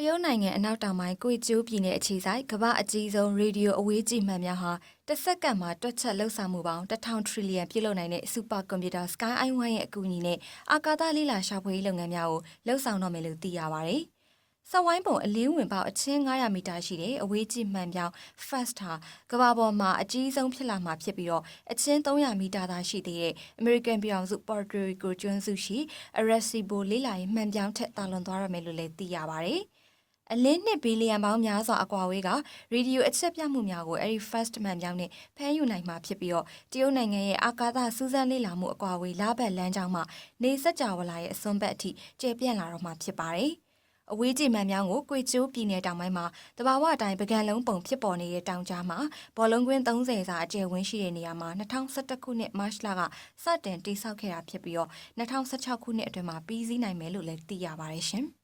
တရုတ်နိုင်ငံအနောက်တောင်ပိုင်းကွေကျိုးပြည်နယ်အခြေဆိုင်ကမ္ဘာအကြီးဆုံးရေဒီယိုအဝေးကြည့်မှန်များဟာတစ်စက္ကန့်မှာတွက်ချက်လှုပ်ဆောင်မှုပေါင်း1000 trillion ပြည့်လို့နိုင်တဲ့စူပါကွန်ပျူတာ Sky i1 ရဲ့အကူအညီနဲ့အာကာသလေ့လာရှာဖွေရေးလုပ်ငန်းများကိုလှုပ်ဆောင်တော့မယ်လို့သိရပါတယ်။စက်ဝိုင်းပုံအလင်းဝင်ပေါက်အချင်း900မီတာရှိတဲ့အဝေးကြည့်မှန်ပြောင်း FAST ဟာကမ္ဘာပေါ်မှာအကြီးဆုံးဖြစ်လာမှာဖြစ်ပြီးတော့အချင်း300မီတာသာရှိသေးတဲ့ American ပြည်အောင်စု Puerto Rico ကျွန်းစုရှိ Arecibo လေးလာရေးမှန်ပြောင်းထက်တာလွန်သွားရမယ်လို့လည်းသိရပါတယ်။ အလင်းနှစ်ဘီလီယံပေါင်းများစွာအကွာအဝေးကရေဒီယိုအချက်ပြမှုများကိုအဲဒီ first man ပြောင်းနဲ့ဖမ်းယူနိုင်မှာဖြစ်ပြီးတော့တရုတ်နိုင်ငံရဲ့အာကာသစူးစမ်းလေ့လာမှုအကွာအဝေးလဘက်လမ်းကြောင်းမှာနေစကြဝဠာရဲ့အစွန်းဘက်အထိကျေပြန့်လာတော့မှာဖြစ်ပါတယ်။အဝေးကြည့်မှန်ပြောင်းကိုကွေကျိုးပြည်နယ်တောင်ပိုင်းမှာတဘာဝအတိုင်းပကံလုံးပုံဖြစ်ပေါ်နေတဲ့တောင်ကြားမှာဘောလုံးကွင်း30စာအကျယ်ဝန်းရှိတဲ့နေရာမှာ2011ခုနှစ်မတ်လကစတင်တိစောက်ခဲ့တာဖြစ်ပြီးတော့2016ခုနှစ်အတွင်းမှာပြီးစီးနိုင်မယ်လို့လည်းသိရပါတယ်ရှင်။